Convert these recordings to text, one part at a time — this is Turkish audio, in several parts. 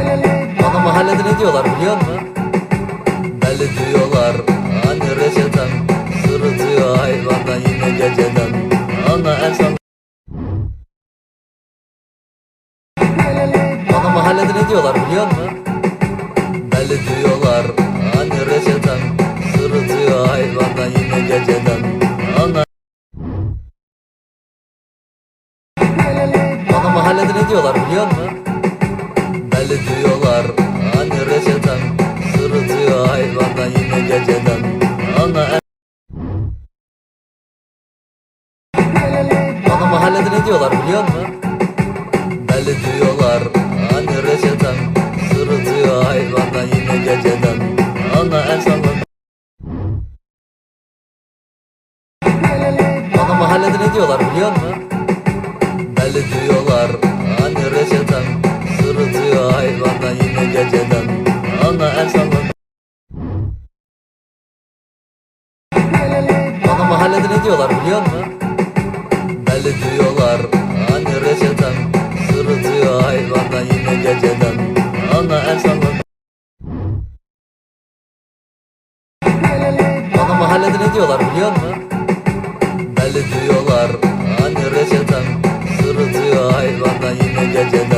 Bana mahallede ne diyorlar biliyor musun? Deli diyorlar hani reçeten Sırıtıyor hayvandan yine geceden Ana en son Bana mahallede ne diyorlar biliyor musun? Deli diyorlar hani reçeten Sırıtıyor hayvandan yine geceden Ana Bana mahallede ne diyorlar biliyor musun? Deli diyorlar hani reçeten Sırıtıyor hayvandan yine geceden. Ana Bana mahallede ne diyorlar biliyor musun? Deli diyorlar hani reçeten Sırıtıyor hayvandan yine geceden. Ana en son Bana mahallede ne diyorlar biliyor musun? Deli diyorlar hani reçeten Sırıtıyor hayvandan yine geceden. Ana son Bana mahallede ne diyorlar biliyor musun? Deli diyorlar hani reçeten. Sırıtıyor hayvandan yine geceden. Ana en son Bana mahallede ne diyorlar biliyor musun? Deli diyorlar hani reçeten. Sırıtıyor hayvandan yine geceden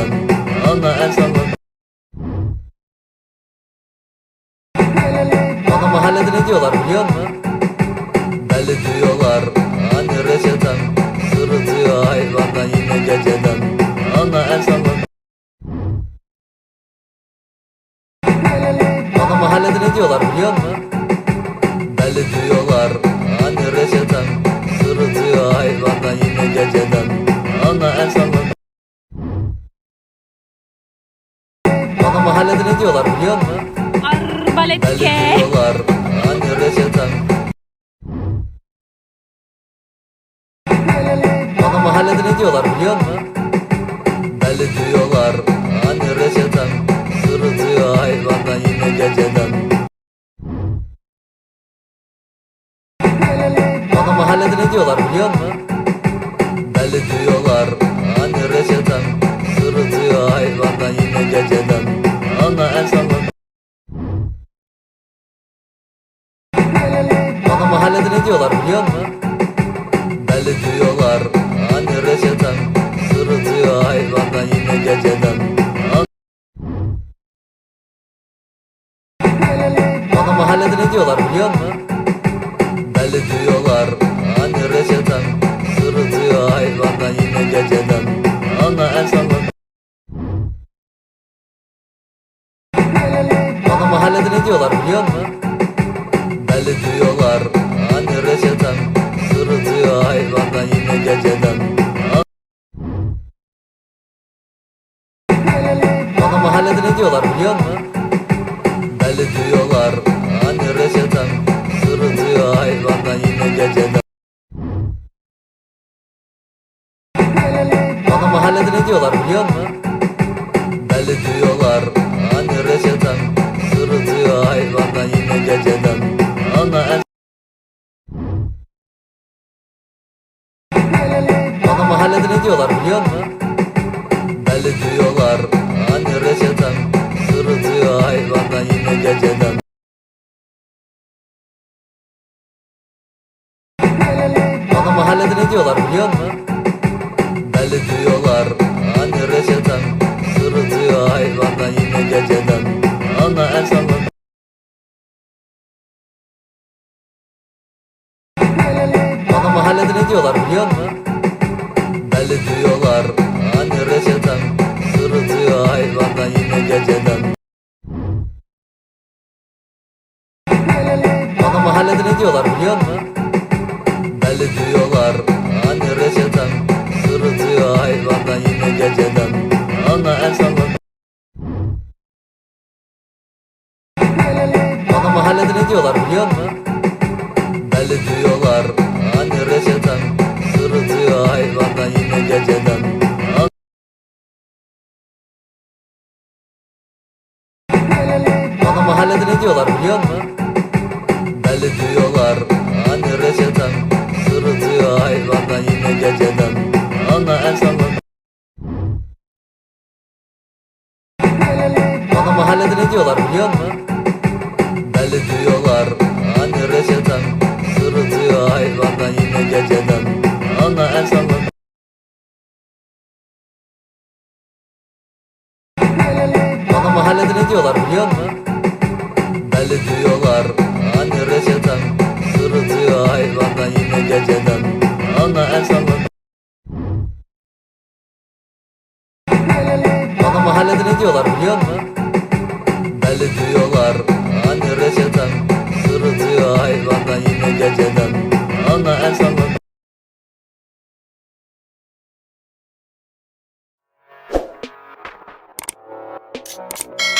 yine geceden Ana en son Bana mahallede ne diyorlar biliyor musun? Deli diyorlar hani reçeten Sırıtıyor hayvandan yine geceden Ana en son Bana mahallede ne diyorlar biliyor musun? Deli Arbaletke. diyorlar hani reçeten Mahallede ne diyorlar biliyor musun? Deli diyorlar hani reçeten Sırıtıyor hayvandan yine geceden Bana mahallede ne diyorlar biliyor musun? Deli diyorlar hani reçeten Sırıtıyor hayvandan yine geceden Ana en son Bana mahallede ne diyorlar biliyor musun? Deli reçeten Sırıtıyor hayvandan yine geceden. Bana mahallede ne diyorlar biliyor musun? Deli diyorlar hani reçeten. Sırıtıyor hayvandan yine geceden. Ana en son Bana mahallede ne diyorlar biliyor musun? Deli diyorlar hani reçeten. Sırıtıyor hayvandan yine geceden Mahallede ne diyorlar biliyor musun? Deli diyorlar hani reçeten Sırıtıyor hayvandan yine geceden Bana mahallede ne diyorlar biliyor musun? Deli diyorlar hani reçeten Sırıtıyor hayvandan yine geceden Ana en Bana mahallede ne diyorlar biliyor musun? Deli diyorlar hani reçeten Sırıtıyor hayvandan yine geceden Bana mahallede ne diyorlar biliyor musun? Deli diyorlar hani reçeten Sırıtıyor hayvandan yine geceden Ana en son Bana mahallede ne diyorlar biliyor musun? Deli diyorlar hani reçeten Hayvandan yine geceden Bana mahallede ne diyorlar biliyor musun? Deli diyorlar hani reçeten Sırıtıyor hayvandan yine geceden Ana en son Bana mahallede ne diyorlar biliyor musun? Deli diyorlar hani reçeten Sırıtıyor hayvandan yine geceden Hani mahallede ne diyorlar biliyor musun? Deli diyorlar hani reçeten Sırıtıyor hayvandan yine geceden Ana en sandım Bana mahallede ne diyorlar biliyor musun? Deli diyorlar hani reçeten Sırıtıyor hayvandan yine geceden geldi diyorlar Hani reçeten. Sırıtıyor hayvandan yine geceden. Ana en sanlı Thank